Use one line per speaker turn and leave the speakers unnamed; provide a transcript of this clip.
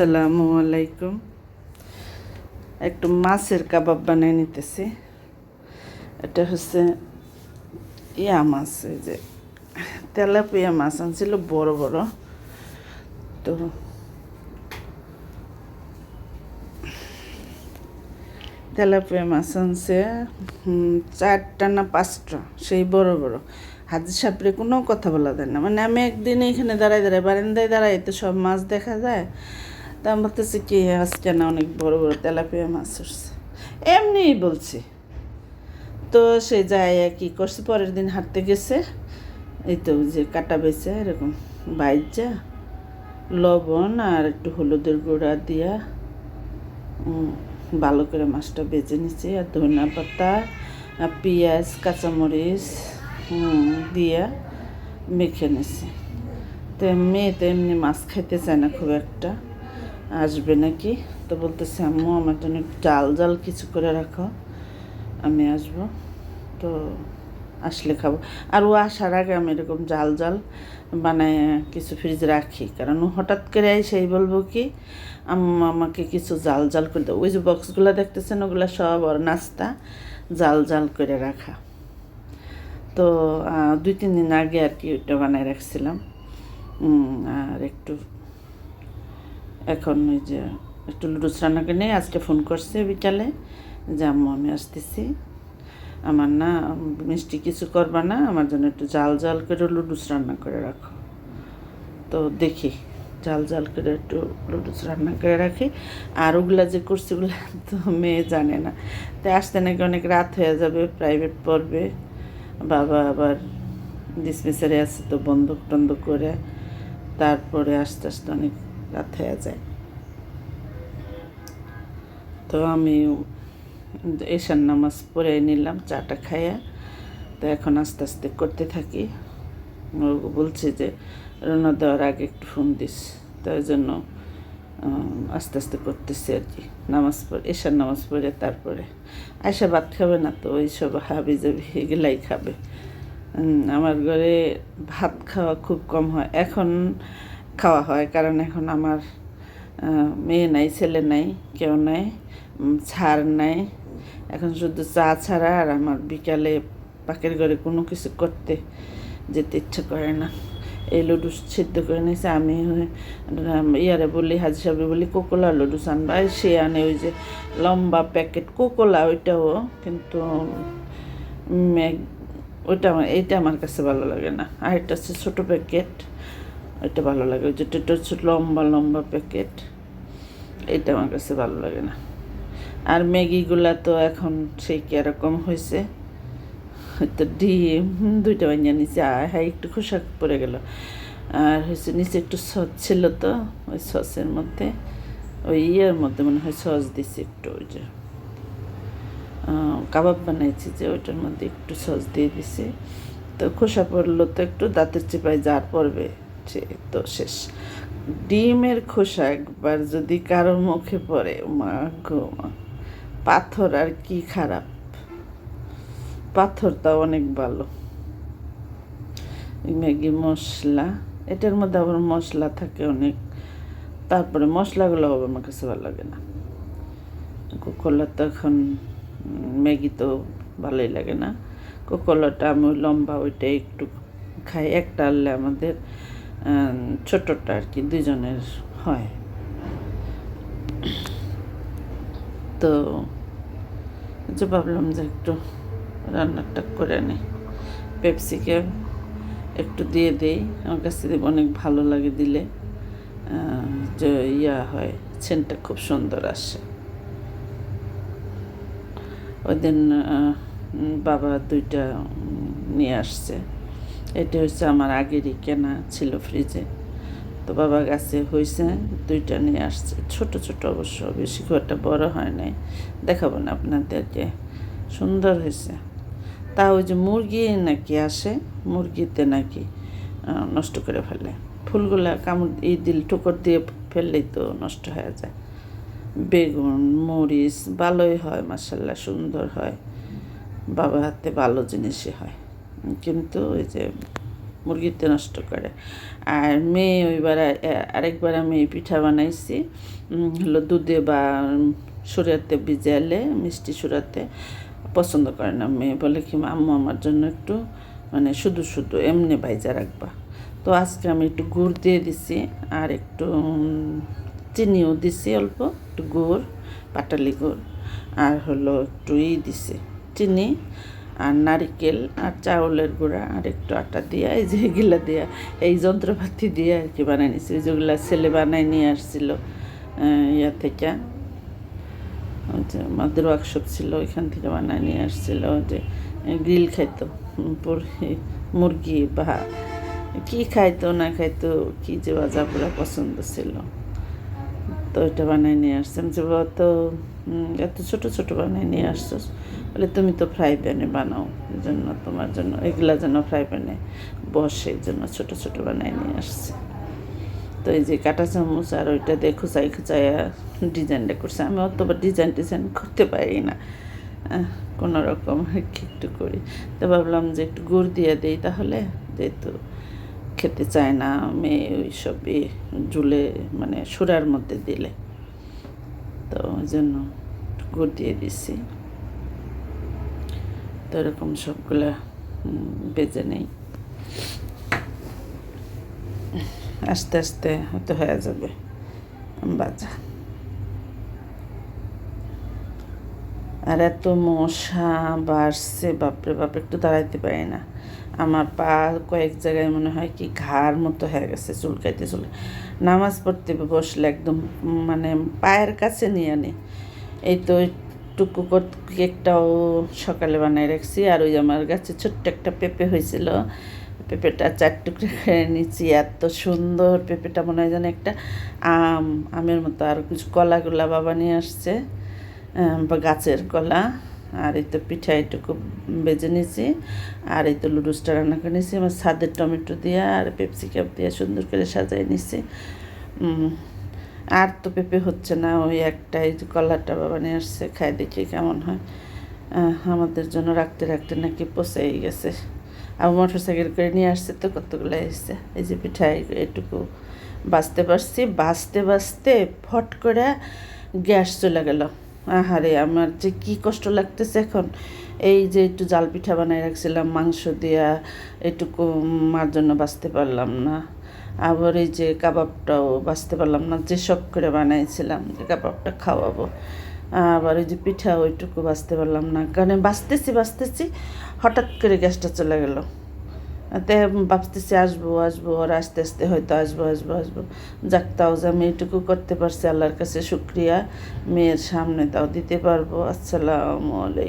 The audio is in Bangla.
আসসালামু আলাইকুম। একটু মাছের কাবাব বানিয়ে নিতেছি। এটা হচ্ছে ইয়া মাছ যে তেলাপিয়া মাছ আনছিল, বড় বড়। তো তেলাপিয়া মাছ আনছে চারটা না পাঁচটা, সেই বড় বড়। হাজি সাপড়ে কোনো কথা বলা যায় না। মানে আমি একদিন এখানে দাঁড়াই দাঁড়াই বারান্দায় দাঁড়াই তো সব মাছ দেখা যায়। তা আমি বলতেছি কি আজকে না অনেক বড় বড় তেলাপিয়া মাছ উঠছে? এমনিই বলছি। তো সে যায় কি করছে পরের দিন হাঁটতে গেছে। এই তো যে কাটা বেছে এরকম বাইজা লবণ আর একটু হলুদের গুঁড়া দিয়া ভালো করে মাছটা বেজে নিচ্ছি আর ধনিয়া পাতা, আর পেঁয়াজ, কাঁচামরিচ দিয়া মেখে নিছি। তো মেয়ে তো এমনি মাছ খাইতে চায় না খুব একটা। আসবে নাকি? তো বলতেছে, আম্মু, আমার জন্য জাল জাল কিছু করে রাখো, আমি আসব। তো আসলে খাব। আর ও আসার আগে আমি এরকম জাল জাল বানায় কিছু ফ্রিজ রাখি। কারণ ও হঠাৎ করে সেই বলব কি, আম্মু, আমাকে কিছু জাল জাল করে দাও। ওই যে বক্সগুলো দেখতেছেন, ওগুলো সব ওর নাস্তা, জাল জাল করে রাখা। তো দুই, তিন দিন আগে আর কি ওইটা বানায় রাখছিলাম। আর একটু এখন ওই যে একটু লুডুস রান্নাকে নিয়ে আজকে ফোন করছে বিকালে, যে আম্মু আমি আসতেছি। আমার না মিষ্টি কিছু করবা না, আমার জন্য একটু জাল জাল করে লুডুস রান্না করে রাখো। তো দেখি জাল জাল করে একটু লুডুস রান্না করে রাখি। আর ওগুলা যে করছি ওগুলা তো মেয়ে জানে না। তাই আসতে নাকি অনেক রাত হয়ে যাবে প্রাইভেট পড়বে। বাবা আবার ডিসমিসারে আছে তো বন্ধক টন্ধ করে, তারপরে আস্তে আস্তে অনেক রাত হয়ে যায়। তো আমি এশার নামাজ পড়ে নিলাম, চাটা খাইয়া। তো এখন আস্তে আস্তে করতে থাকি। বলছে যে, রওনা দেওয়ার আগে একটু ফোন দিস। তাই জন্য আস্তে আস্তে করতেছি আর কি। নামাজ পড়ে, এশার নামাজ পড়ে তারপরে। আয়সা ভাত খাবে না তো সব হাবি জাবি এগুলাই খাবে। আমার ঘরে ভাত খাওয়া খুব কম হয়। এখন খাওয়া হয়। কারণ এখন আমার মেয়ে নাই, ছেলে নাই, কেউ নাই ছাড় নাই। এখন শুধু চা ছাড়া আর আমার বিকালে পাকের ঘরে কোনো কিছু করতে যেতে ইচ্ছে করে না। এই লুডুস সিদ্ধ করে নিয়েছে, আমি ইয়ারে বলি, হাজি সাহেব বলি, কোকোলা লুডুস আনবা। সে আনে ওই যে লম্বা প্যাকেট, কোকোলা ওইটাও, কিন্তু ওইটা আমার, এইটা আমার কাছে ভালো লাগে না। আর এটা হচ্ছে ছোটো প্যাকেট। ওইটা ভালো লাগে। ওই যেটা এটা হচ্ছে লম্বা লম্বা প্যাকেট এটা আমার কাছে ভালো লাগে না। আর ম্যাগিগুলা তো এখন সেই কীরকম হয়েছে? তো ডিম দুইটা বানিয়ে নিচে হ্যাঁ একটু খোসা পড়ে গেল। আর হয়েছে নিচে একটু সস ছিল তো, ওই সসের মধ্যে, ওই ইয়ের মধ্যে মনে হয় সস দিছি একটু, ওই যে কাবাব বানাইছি যে, ওইটার মধ্যে একটু সস দিয়ে দিছি। তো খোসা পড়ল তো একটু, দাঁতের চিপায় যার পড়বে। সে তো শেষ। ডিমের খোসা একবার যদি কারও মুখে পড়ে, মা গো মা। পাথর আর কি খারাপ। পাথরটাও অনেক ভালো। ম্যাগি মশলা, এটার মধ্যে আবার মশলা থাকে অনেক। তারপরে মশলাগুলো হবে আমার কাছে ভালো লাগে না। কোকোলা তো এখন ম্যাগি তো ভালোই লাগে না। কোকোলাটা আমি লম্বা ওইটা একটু খাই, একটা আনলে আমাদের আহ, ছোটটা আর কি দুজনের হয়। তো যে ভাবলাম যে একটু রান্নাটা করে নিই পেপসিকে একটু দিয়ে দেই। আমার কাছে অনেক ভালো লাগে দিলে। যে ইয়া হয় সেন্টটা খুব সুন্দর আসে। ওই দিন বাবা দুইটা নিয়ে আসছে। এটা হচ্ছে আমার আগেরই কেনা ছিল ফ্রিজে তো বাবা গাছে হয়েছে দুইটা নিয়ে আসছে। ছোট ছোট অবশ্য, বেশি খুব একটা বড় হয় নাই। দেখাবো না আপনাদেরকে। সুন্দর হয়েছে তা ওই যে মুরগি নাকি আসে, মুরগিতে নাকি নষ্ট করে ফেলে। ফুলগুলা কামড়, এই দিল ঠোকর দিয়ে ফেললেই তো নষ্ট হয়ে যায়। বেগুন, মরিচ, ভালোই হয় মাসাল্লাহ সুন্দর হয়। বাবা হাতে ভালো জিনিসই হয়। কিন্তু ওই যে মুরগিতে নষ্ট করে। আর মেয়ে ওইবার আরেকবার আমি পিঠা বানাইছি হলো দুধে বা সুরাতে ভিজালে মিষ্টি সুরাতে পছন্দ করে না। মেয়ে বলে কি, আম্মু, আমার জন্য একটু মানে শুধু শুধু এমনি ভাইজা রাখবা। তো আজকে আমি একটু গুড় দিয়ে দিছি, আর একটু চিনিও দিছি অল্প, একটু গুড়, পাটালি গুড়, আর হলো একটু ই দিছি, চিনি। আর নারিকেল আর চাউলের গুঁড়া আর একটু আটা দিয়া, এই যে এগুলা দিয়া, এই যন্ত্রপাতি দিয়ে আর কি বানাই ওই যেগুলা ছেলে বানাই নিয়ে আসছিল ইয়া থেকে আমাদের ওয়ার্কশপ ছিল, ওইখান থেকে বানায় নিয়ে আসছিল যে গ্রিল খাইতো, মুরগি বা কি খাইতো, না খাইতো, কি যে বাজা পছন্দ ছিল, তো এটা বানাই নিয়ে আসছেন যে তো এত ছোট ছোট বানাই নিয়ে আসছো বলে, তুমি তো ফ্রাই প্যানে বানাও জন্য তোমার জন্য, এগুলা যেন ফ্রাই প্যানে বসে জন্য ছোট ছোট বানাই নিয়ে আসছে। তো এই যে কাঁটা চামচ আর ওইটা দিয়ে খুচাই খুচাই ডিজাইনটা করছে। আমি অতবার ডিজাইন টিজাইন করতে পারি না। কোনো রকম একটু করি। তো ভাবলাম যে একটু গুড় দিয়ে দিই তাহলে। যেহেতু খেতে চায় না, মেয়ে ওই সব জুলে মানে সুরার মধ্যে দিলে। তো ওই জন্য দিয়ে দিছি। তো এরকম সবগুলা বেজে নেই। আস্তে আস্তে হয়তো হয়ে যাবে। বাজা। আর এত মশা বাড়ছে, বাপরে বাপ, একটু দাঁড়াইতে পারি না। আমার পা কয়েক জায়গায় মনে হয় কি ঘাড় মতো হয়ে গেছে, চুলকাইতে চুল। নামাজ পড়তে বসলে একদম মানে পায়ের কাছে নিয়ে আনি এই তো টুকু কেকটাও সকালে বানাই রাখছি। আর ওই আমার গাছে ছোট্ট একটা পেঁপে হয়েছিল। পেঁপেটা চার টুকরো করে নিচ্ছি এত সুন্দর পেঁপেটা মনে হয় যেন একটা আম, আমের মতো। আর কিছু কলাগুলা বাবা নিয়ে আসছে। গাছের কলা, আর এই তো পিঠা এটুকু বেজে নিয়েছি, আর এই তো লুডুসটা রান্না করে নিয়েছি আমার ছাদের টমেটো দিয়ে আর পেপসি ক্যাপ দিয়ে সুন্দর করে সাজাই নিয়েছি। আর তো পেঁপে হচ্ছে না, ওই একটা এই যে কলাটা বাবা নিয়ে আসছে খাই দেখি কেমন হয়। আমাদের জন্য রাখতে রাখতে নাকি পচেই গেছে। আর মোটর সাইকেল করে নিয়ে আসছে তো কতগুলো এসছে। এই যে পিঠা এটুকু বাঁচতে পারছি, বাঁচতে বাঁচতে ফট করে গ্যাস চলে গেল। আহারে, আমার যে কি কষ্ট লাগতেছে এখন। এই যে একটু জাল পিঠা বানাই রাখছিলাম, মাংস দিয়া এটুকু মার জন্য বাঁচতে পারলাম না। আবার এই যে কাবাবটাও বাঁচতে পারলাম না, যে শখ করে বানাইছিলাম যে কাবাবটা খাওয়াবো। আবার ওই যে পিঠা ওইটুকু বাঁচতে পারলাম না। কারণ বাঁচতেছি বাঁচতেছি, হঠাৎ করে গ্যাসটা চলে গেল। তে ভাবতেছি আসব আসব আর আস্তে আস্তে হয়তো আসব আসব আসব। যাক, তাও যে আমি এটুকু করতে পারছি, আল্লাহর কাছে শুক্রিয়া। মেয়ের সামনে তাও দিতে পারব। আসসালামু আলাইকুম।